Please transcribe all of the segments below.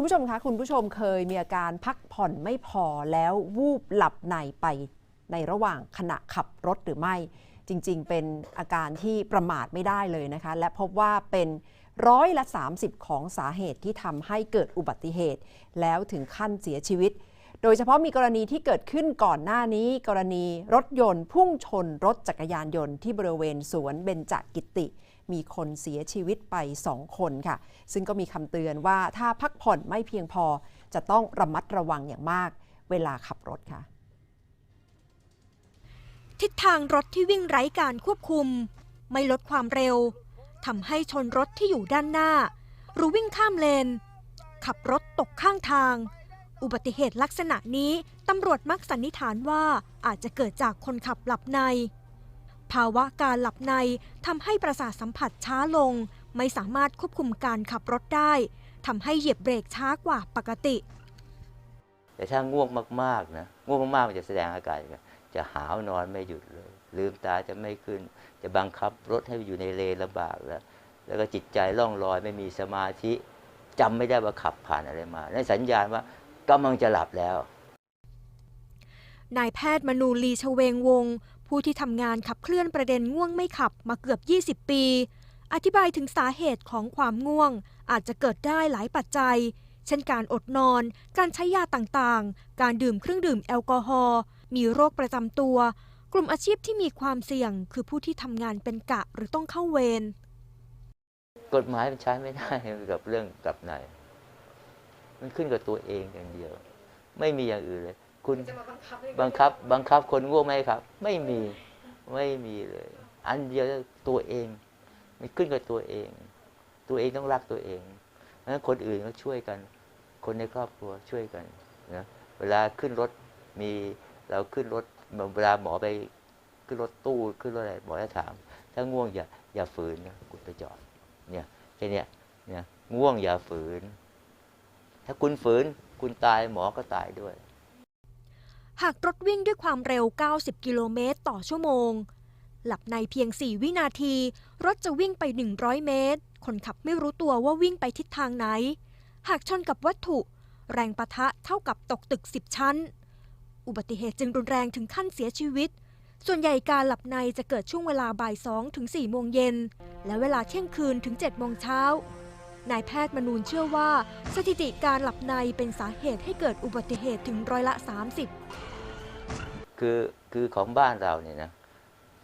คุณผู้ชมคะคุณผู้ชมเคยมีอาการพักผ่อนไม่พอแล้ววูบหลับในไปในระหว่างขณะขับรถหรือไม่ จริง ๆ เป็นอาการที่ประมาทไม่ได้เลยนะคะ และพบว่าเป็นร้อยละ 30 ของสาเหตุที่ทำให้เกิดอุบัติเหตุ แล้วถึงขั้นเสียชีวิต โดยเฉพาะมีกรณีที่เกิดขึ้นก่อนหน้านี้ กรณีรถยนต์ พุ่งชนรถจักรยานยนต์ที่บริเวณสวนเบญจกิติ มีคนเสียชีวิตไป 2 คนค่ะ ซึ่งก็มีคำเตือนว่าถ้าพักผ่อนไม่เพียงพอจะต้องระมัดระวังอย่างมากเวลาขับรถค่ะ ทิศทางรถที่วิ่งไร้การควบคุม ไม่ลดความเร็วทำให้ชนรถที่อยู่ด้านหน้า หรือวิ่งข้ามเลน ขับรถตกข้างทาง อุบัติเหตุลักษณะนี้ตำรวจมักสันนิษฐานว่าอาจจะเกิดจากคนขับหลับใน ภาวะการหลับในทำให้ประสาทสัมผัสช้าลง ไม่สามารถควบคุมการขับรถได้ทำให้เหยียบเบรกช้ากว่าปกติ แต่ถ้าง่วงมากๆนะง่วงมากๆมันจะแสดงอาการจะหาวนอนไม่หยุดเลย ลืมตาจะไม่ขึ้น จะบังคับรถให้อยู่ในเลนลำบากแล้วแล้วก็จิตใจล่องลอยไม่มีสมาธิจำไม่ได้ว่าขับผ่านอะไรมานั่นสัญญาณว่า กำลังจะหลับแล้ว นายแพทย์มนูลีชเวงวงศ์ผู้ที่ทำงานขับเคลื่อนประเด็นง่วงไม่ขับมาเกือบ 20 ปี อธิบายถึงสาเหตุของความง่วง อาจจะเกิดได้หลายปัจจัย เช่นการอดนอน การใช้ยาต่างๆ การดื่มเครื่องดื่มแอลกอฮอล์มีโรคประจำตัว กลุ่มอาชีพที่มีความเสี่ยง คือผู้ที่ทำงานเป็นกะหรือต้องเข้าเวรกฎหมายมันใช้ไม่ได้กับเรื่องกลับใน มันขึ้นกับตัวเองอย่างเดียว ไม่มีอย่างอื่นเลย คุณบังคับ บังคับคนง่วงไหมครับ ไม่มีไม่มีเลย อันเดียวตัวเอง มันขึ้นกับตัวเอง ตัวเองต้องรักตัวเองเพราะฉะนั้นคนอื่นก็ช่วยกัน คนในครอบครัวช่วยกันนะเวลาขึ้นรถมีเราขึ้นรถเวลาหมอไปขึ้นรถตู้ขึ้นรถอะไรหมอจะถาม ถ้าง่วงอย่าอย่าฝืนนะคุณไปจอดเนี่ยแค่เนี้ยเนี่ยง่วงอย่าฝืน ถ้าคุณฝืนคุณตายหมอก็ตายด้วย หากรถวิ่งด้วยความเร็ว 90 กิโลเมตรต่อชั่วโมง หลับในเพียง 4 วินาที รถจะวิ่งไป 100 เมตร คนขับไม่รู้ตัวว่าวิ่งไปทิศทางไหน หากชนกับวัตถุ แรงปะทะเท่ากับตกตึก 10 ชั้น อุบัติเหตุจึงรุนแรงถึงขั้นเสียชีวิตส่วนใหญ่การหลับในจะเกิดช่วงเวลาบ่าย2ถึง4โมงเย็น และเวลาเที่ยงคืนถึง7โมงเช้า นายแพทย์มนูนเชื่อว่า สถิติการหลับในเป็นสาเหตุให้เกิดอุบัติเหตุถึงร้อยละ 30 คือคือของบ้านเราเนี่ยนะ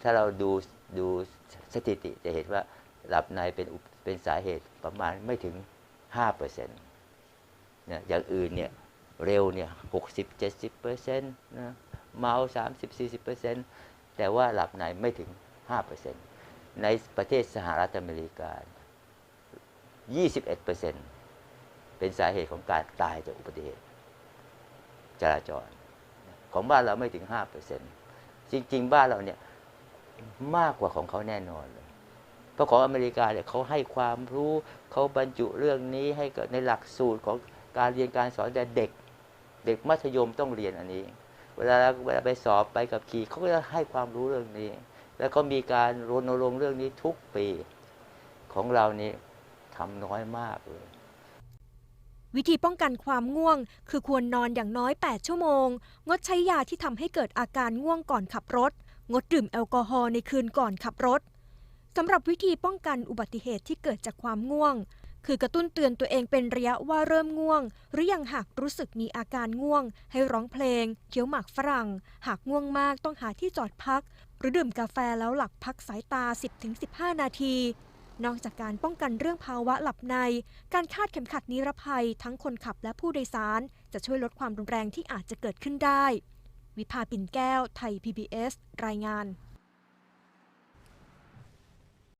ถ้าเราดูดูสถิติจะเห็นว่าหลับในเป็นเป็นสาเหตุประมาณไม่ถึง 5เปอร์เซ็นต์นี่ยอย่างอื่นเนี่ยเร็วเนี่ยหกสิบเจ็ดสิบเปอร์เซ็นต์นะเมาสามสิบสี่สิบเปอร์เซ็นต์แต่ว่าหลับในไม่ถึง5เปอร์เซ็นต์ในประเทศสหรัฐอเมริกา 21เปอร์เซ็นต์เป็นสาเหตุของการตายจากอุบัติเหตุ จราจร ของบ้านเราไม่ถึงห้าเปอร์เซ็นจริง ๆ บ้านเราเนี่ยมากกว่าของเขาแน่นอนเลยเพราะของอเมริกาเนี่ยเขาให้ความรู้เขาบรรจุเรื่องนี้ให้ในหลักสูตรของการเรียนการสอนแต่เด็ก เด็กมัธยมต้องเรียนอันนี้ เวลาเวลาไปสอบไปกับขี่เขาก็จะให้ความรู้เรื่องนี้ แล้วก็มีการรณรงค์เรื่องนี้ทุกปีของเรานี่ ทำน้อยมากเลย วิธีป้องกันความง่วง คือควรนอนอย่างน้อย 8 ชั่วโมง งดใช้ยาที่ทำให้เกิดอาการง่วงก่อนขับรถ งดดื่มแอลกอฮอล์ในคืนก่อนขับรถสำหรับวิธีป้องกันอุบัติเหตุที่เกิดจากความง่วง คือกระตุ้นเตือนตัวเองเป็นระยะว่าเริ่มง่วง หรือยังหากรู้สึกมีอาการง่วง ให้ร้องเพลงเคี้ยวหมากฝรั่ง หากง่วงมากต้องหาที่จอดพัก หรือดื่มกาแฟแล้วหลับพักสายตา 10-15 นาที นอกจากการป้องกันเรื่องภาวะหลับใน การคาดเข็มขัดนิรภัยทั้งคนขับและผู้โดยสาร จะช่วยลดความรุนแรงที่อาจจะเกิดขึ้นได้ วิภาปิ่นแก้ว ไทย PBS รายงาน